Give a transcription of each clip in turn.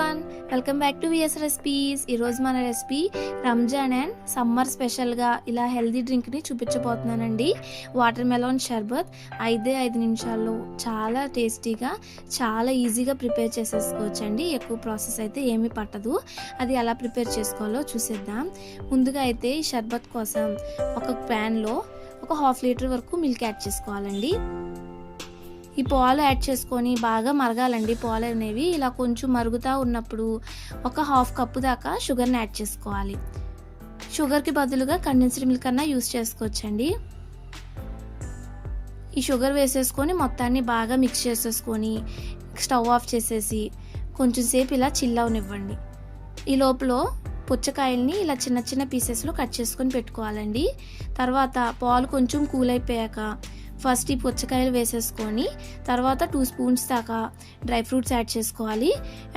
One welcome back to VS recipes ఈరోజు మన recipe Ramzan and summer స్పెషల్గా ఇలా హెల్దీ డ్రింక్ని చూపించబోతున్నానండి. వాటర్ మెలోన్ షర్బత్ ఐదే ఐదు నిమిషాల్లో చాలా టేస్టీగా చాలా ఈజీగా ప్రిపేర్ చేసేసుకోవచ్చండి. ఎక్కువ ప్రాసెస్ అయితే ఏమీ పట్టదు. అది ఎలా ప్రిపేర్ చేసుకోవాలో చూసేద్దాం. ముందుగా అయితే ఈ షర్బత్ కోసం ఒక ప్యాన్లో ఒక హాఫ్ లీటర్ వరకు మిల్క్ యాడ్ చేసుకోవాలండి. ఈ పాలు యాడ్ చేసుకొని బాగా మరగాలండి. పాలు అనేవి ఇలా కొంచెం మరుగుతూ ఉన్నప్పుడు ఒక హాఫ్ కప్పు దాకా షుగర్ని యాడ్ చేసుకోవాలి. షుగర్కి బదులుగా కండెన్స్డ్ మిల్క్ అన్నా యూస్ చేసుకోవచ్చండి. ఈ షుగర్ వేసేసుకొని మొత్తాన్ని బాగా మిక్స్ చేసేసుకొని స్టవ్ ఆఫ్ చేసేసి కొంచెం సేపు ఇలా చిల్ అవనివ్వండి. ఈ లోపల పుచ్చకాయల్ని ఇలా చిన్న చిన్న పీసెస్లో కట్ చేసుకొని పెట్టుకోవాలండి. తర్వాత పాలు కొంచెం కూల్ అయిపోయాక ఫస్ట్ ఈ పుచ్చకాయలు వేసేసుకొని తర్వాత టూ స్పూన్స్ దాకా డ్రై ఫ్రూట్స్ యాడ్ చేసుకోవాలి.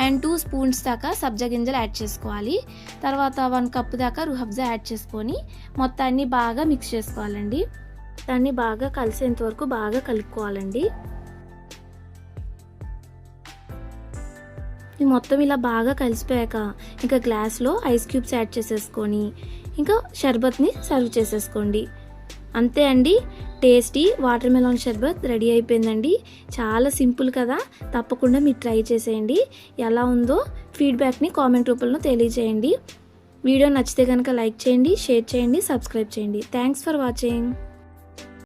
అండ్ టూ స్పూన్స్ దాకా సబ్జా గింజలు యాడ్ చేసుకోవాలి. తర్వాత వన్ కప్ దాకా రుహబ్జా యాడ్ చేసుకొని మొత్తాన్ని బాగా మిక్స్ చేసుకోవాలండి. దాన్ని బాగా కలిసేంత వరకు బాగా కలుపుకోవాలండి. ఇది మొత్తం ఇలా బాగా కలిసిపోయాక ఇంకా గ్లాస్లో ఐస్ క్యూబ్స్ యాడ్ చేసేసుకొని ఇంకా షర్బత్ని సర్వ్ చేసేసుకోండి. అంతే అండి. టేస్టీ వాటర్ మెలాన్ షర్బత్ రెడీ అయిపోయిందండి. చాలా సింపుల్ కదా? తప్పకుండా మీరు ట్రై చేసేయండి. ఎలా ఉందో ఫీడ్బ్యాక్ని కామెంట్ రూపంలో తెలియజేయండి. వీడియో నచ్చితే కనుక లైక్ చేయండి షేర్ చేయండి సబ్స్క్రైబ్ చేయండి. Thanks for watching.